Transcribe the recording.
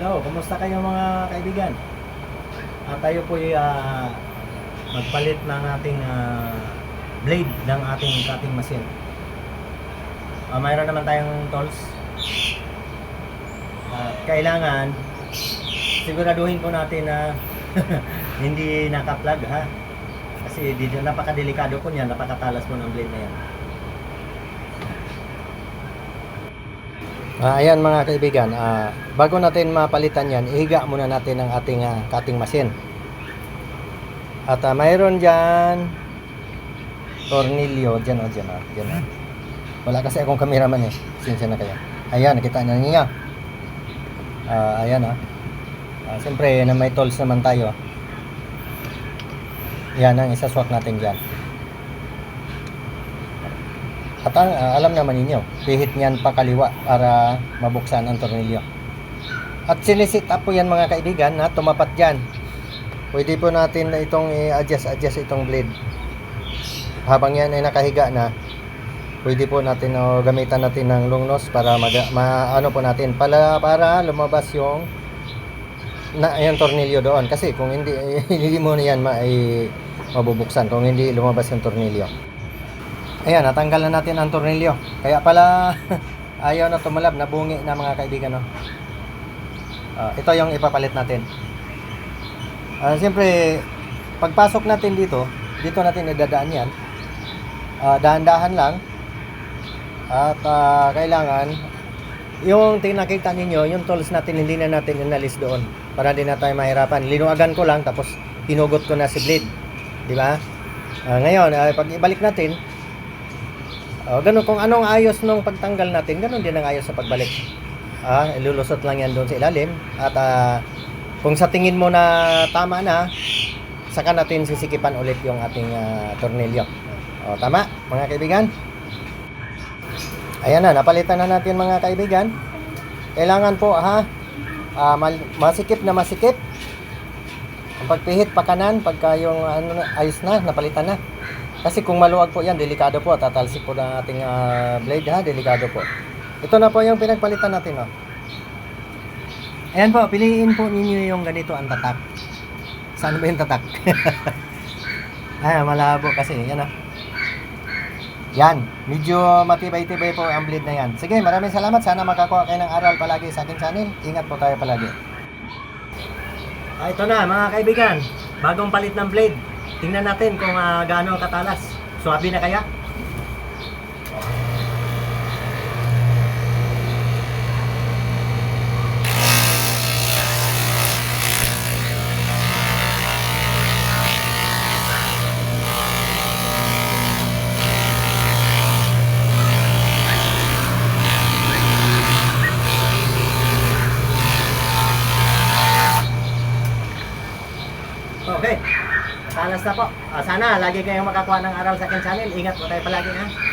Hello, kumusta kayo mga kaibigan? At tayo po magpalit ng ating ah, blade ng ating cutting machine. Ah, mayroon naman tayong tools. At kailangan siguraduhin po natin na hindi naka-plug ha. Kasi di, napakadelikado po niyan, napakatalas po ng blade na yan. Ah, ayan mga kaibigan, ah, bago natin mapalitan yan, ihiga muna natin ang ating ah, cutting machine. At ah, mayroon dyan, tornilyo, dyan o, dyan o, dyan o. Wala kasi akong cameraman eh, sinsya na kayo. Ayan, nakita na ninyo. Ah, ayan ah. Ah, Siyempre, na may tools naman tayo. Yan ang isaswak natin dyan. At ang, ah, alam naman ninyo, pihit niyan pa kaliwa para mabuksan ang tornilyo. At sinisit up po yan mga kaibigan na tumapat dyan. Pwede po natin na itong i-adjust-adjust itong blade. Habang yan ay nakahiga na, pwede po natin o gamitan natin ng long nose para mag, ma, ano po natin para, para lumabas yung na yung tornilyo doon kasi kung hindi hindi mo na yan ma, ay mabubuksan kung hindi lumabas yung tornilyo. Ayan, natanggal na natin ang tornilyo. Kaya pala ayaw na tumalab, nabungi na mga kaibigan. No? Ah, ito yung ipapalit natin. Ah, Siyempre, pagpasok natin dito, dito natin idadaan yan. Ah, dahan-dahan lang. At ah, kailangan, yung tinakita ninyo, yung tools natin, hindi na natin inalis doon. Para hindi na tayo mahirapan. Linuagan ko lang, tapos hinugot ko na si blade. Di ba? Ah, ngayon, ah, pag ibalik natin, Oh, ganun kung anong ayos nung pagtanggal natin, ganun din ang ayos sa pagbalik. Ah, ilulusot lang yan doon sa ilalim at ah, kung sa tingin mo na tama na, saka natin sisikipan ulit yung ating ah, tornilyo. Oh, tama, mga kaibigan? Ayan na, napalitan na natin mga kaibigan. Kailangan po ha, ah, mal- masikip na masikip. Ang pagpihit pa kanan pagka yung ano, na- ayos na, napalitan na. Kasi kung maluwag po yan, delikado po. Tatalsik po ng ating ah, blade ha, delikado po. Ito na po yung pinagpalitan natin. Oh. Ayan po, piliin po ninyo yung ganito ang tatak. Saan ba yung tatak? Ay, malabo kasi. Yan ah. Yan, medyo matibay-tibay po ang blade na yan. Sige, maraming salamat. Sana makakuha kayo ng aral palagi sa aking channel. Ingat po tayo palagi. Ah, ito na mga kaibigan. Bagong palit ng blade. Tingnan natin kung ah, gaano katalas. Swabe na kaya? Okay. Talas na po. Ah, sana lagi kayong makakuha ng aral sa akin channel. Ingat po tayo palagi ha.